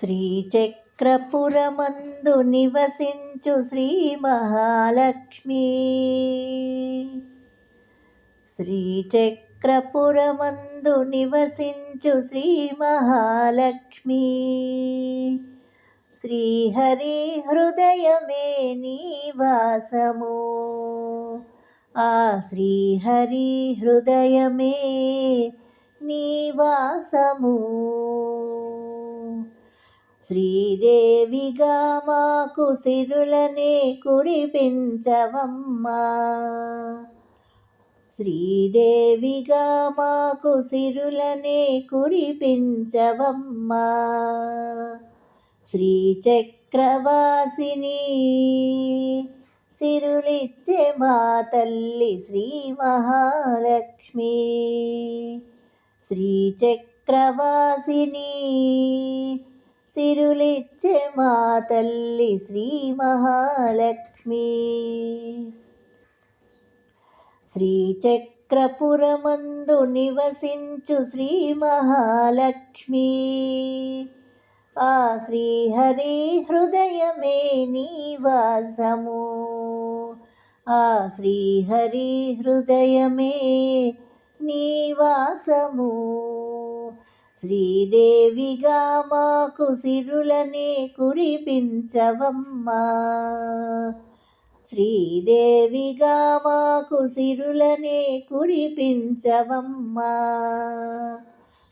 శ్రీచక్రపురమందు నివసించు శ్రీ మహాలక్ష్మి. శ్రీచక్రపురమందు నివసించు శ్రీ మహాలక్ష్మి. శ్రీహరి హృదయమే నీవాసము ఆ శ్రీహరి హృదయమే నీవాసము శ్రీదేవిగా మాకు సిరులనే కురిపించవమ్మా. శ్రీదేవిగా మాకు సిరులనే కురిపించవమ్మా. శ్రీచక్రవాసిని సిరులిచ్చే మా తల్లి శ్రీ మహాలక్ష్మి. శ్రీచక్రవాసిని సిరులిచ్చే మా తల్లి శ్రీ మహాలక్ష్మి. శ్రీచక్రపురమందు నివసించు శ్రీ మహాలక్ష్మి. ఆ శ్రీహరి హృదయమే నీవాసము ఆ శ్రీహరి హృదయమే నీవాసము శ్రీదేవిగా మాకు సిరులనే కురిపించవమ్మా. శ్రీదేవిగా మాకు సిరులనే కురిపించవమ్మా.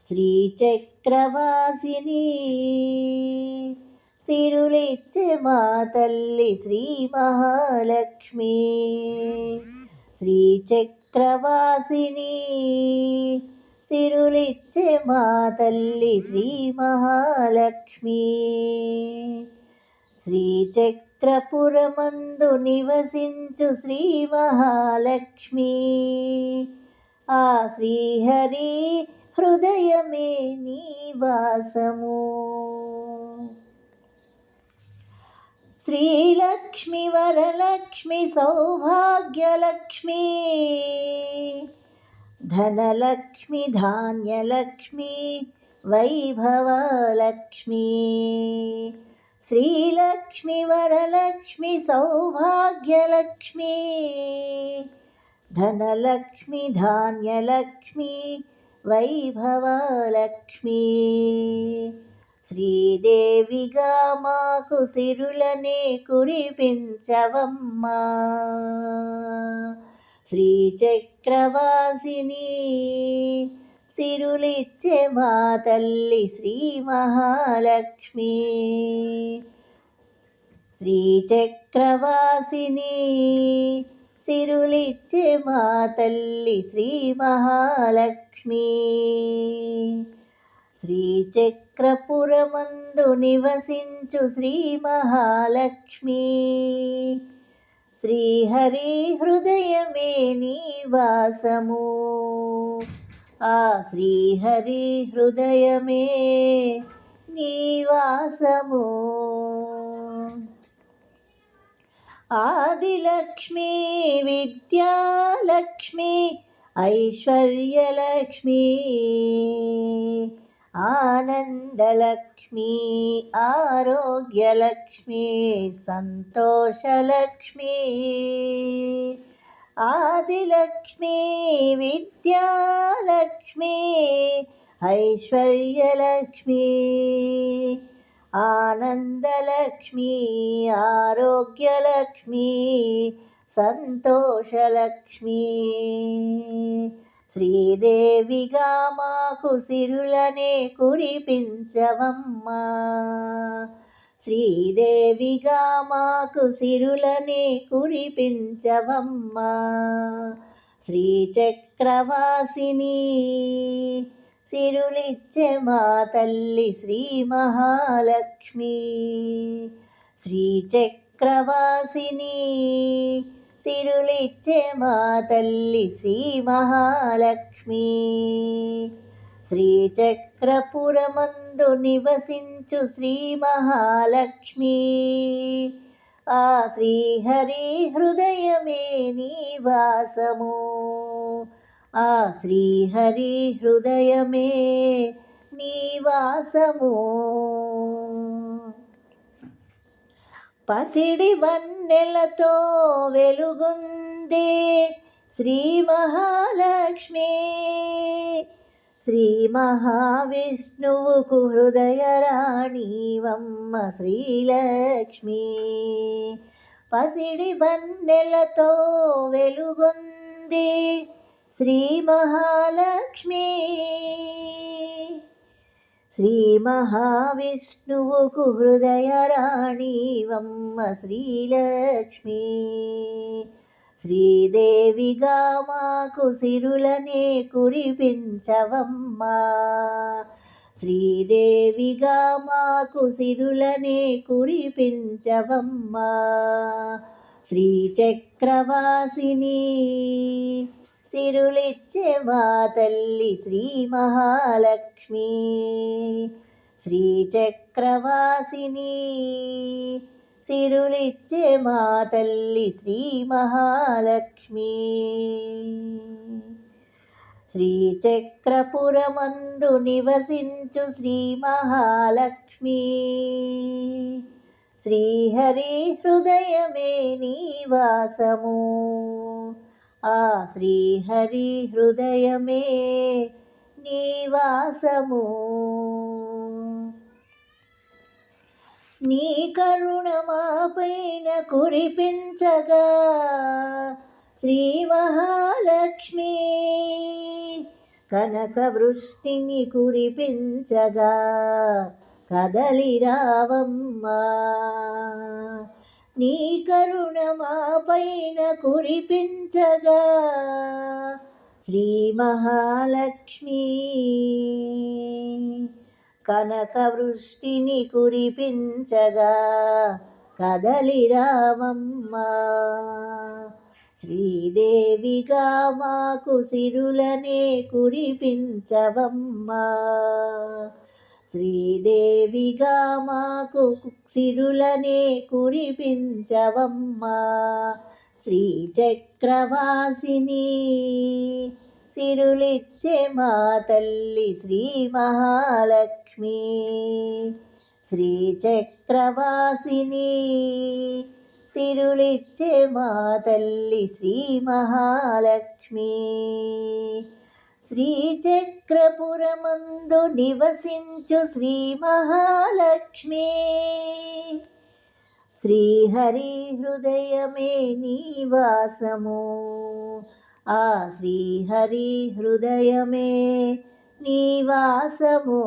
శ్రీచక్రవాసిని సిరులిచ్చే మా తల్లి శ్రీ మహాలక్ష్మి. శ్రీచక్రవాసిని సిరులిచ్చే మా తల్లి శ్రీ మహాలక్ష్మి. శ్రీచక్రపురమందు నివసించు శ్రీ మహాలక్ష్మి. ఆ శ్రీహరి హృదయమే నీవాసము శ్రీలక్ష్మి వరలక్ష్మి సౌభాగ్యలక్ష్మి. ధనలక్ష్మి ధాన్యలక్ష్మి వైభవలక్ష్మి శ్రీలక్ష్మి వరలక్ష్మి సౌభాగ్యలక్ష్మి ధనలక్ష్మి ధాన్యలక్ష్మి వైభవలక్ష్మి శ్రీదేవిగా మాకు సిరులనే కురిపించవమ్మా శ్రీచక్రవాసిని సిరులిచ్చే మా తల్లి శ్రీ మహాలక్ష్మి. శ్రీచక్రవాసిని సిరులిచ్చే మా తల్లి శ్రీ మహాలక్ష్మి. శ్రీచక్రపురమందు నివసించు శ్రీ మహాలక్ష్మి. శ్రీహరి హృదయమే నీవాసము ఆ శ్రీహరి హృదయమే నీవాసము ఆదిలక్ష్మి విద్యాలక్ష్మి ఐశ్వర్యలక్ష్మి. आनंदलक्ष्मी आरोग्यलक्ष्मी सतोषलक्ष्मी आदिलक्ष्मी विद्यालक्ष्मी ऐश्वर्यलक्ष्मी आनन्दलक्ष्मी आरोग्यलक्ष्मी सतोषलक्ष्मी శ్రీదేవిగా మాకు సిరులనే కురిపించవమ్మా. శ్రీదేవిగా మాకు సిరులనే కురిపించవమ్మా. శ్రీచక్రవాసిని సిరులిచ్చే మా తల్లి శ్రీ మహాలక్ష్మి. శ్రీచక్రవాసిని సిరులిచ్చే మా తల్లి శ్రీ మహాలక్ష్మి శ్రీచక్రపురమందు నివసించు శ్రీ మహాలక్ష్మి ఆ శ్రీహరి హృదయమే నీవాసము ఆ శ్రీహరి హృదయమే నీవాసము పసిడి వన్ నెలతో వెలుగుంది. శ్రీ మహాలక్ష్మి శ్రీ మహావిష్ణువుకు హృదయరాణివమ్మ శ్రీలక్ష్మి. పసిడి బన్నెలతో వెలుగొంది. శ్రీ మహాలక్ష్మి. శ్రీ మహావిష్ణువుకు హృదయరాణివమ్మ శ్రీలక్ష్మి. శ్రీదేవిగా మాకు సిరులనే కురిపించవమ్మా. శ్రీదేవిగా మాకు సిరులనే కురిపించవమ్మా. శ్రీచక్రవాసిని సిరులిచ్చే మా తల్లి శ్రీ మహాలక్ష్మి. శ్రీచక్రవాసిని సిరులిచ్చే మా తల్లి శ్రీ మహాలక్ష్మి. శ్రీచక్రపురమందు నివసించు శ్రీ మహాలక్ష్మి. శ్రీహరి హృదయమే నీవాసము ఆ శ్రీహరి హృదయమే నీవాసము నీ కరుణ మాపైన కురిపించగా శ్రీ మహాలక్ష్మి. కనక వృష్టిని కురిపించగా కదలి రావమ్మా. నీ కరుణ మాపైన కురిపించగా. శ్రీ మహాలక్ష్మి కనక వృష్టిని కురిపించగా. కదలి రామమ్మ శ్రీదేవిగా మాకు సిరులనే కురిపించవమ్మా. శ్రీదేవిగా మాకు సిరులనే కురిపించవమ్మా. శ్రీచక్రవాసిని సిరులిచ్చే మా తల్లి శ్రీ మహాలక్ష్మి. శ్రీచక్రవాసిని సిరులిచ్చే మా తల్లి శ్రీ మహాలక్ష్మి. శ్రీచక్రపురమందు నివసించు శ్రీ మహాలక్ష్మి. శ్రీహరి హృదయమే నీవాసము ఆ శ్రీహరి హృదయమే నీవాసము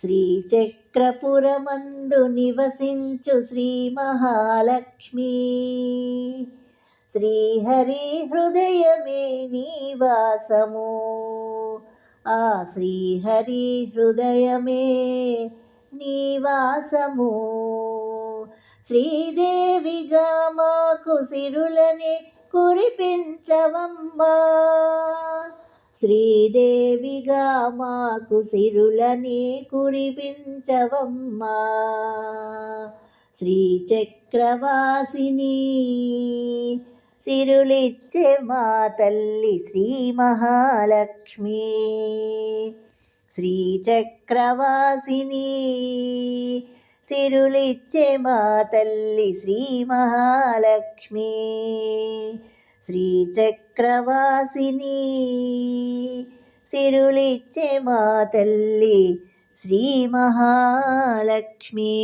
శ్రీచక్రపురమందు నివసించు శ్రీ మహాలక్ష్మి. శ్రీహరి హృదయమే నివాసము ఆ శ్రీహరి హృదయమే నివాసము శ్రీదేవిగా మాకు సిరులని కురిపించవమ్మా. శ్రీదేవిగా మాకు సిరులని కురిపించవమ్మా. శ్రీచక్రవాసిని సిరులిచ్చే మా తల్లి శ్రీ మహాలక్ష్మి. శ్రీచక్రవాసిని సిరులిచ్చే మా తల్లి శ్రీ మహాలక్ష్మి. శ్రీచక్రవాసిని సిరులిచ్చే మా తల్లి శ్రీ మహాలక్ష్మి.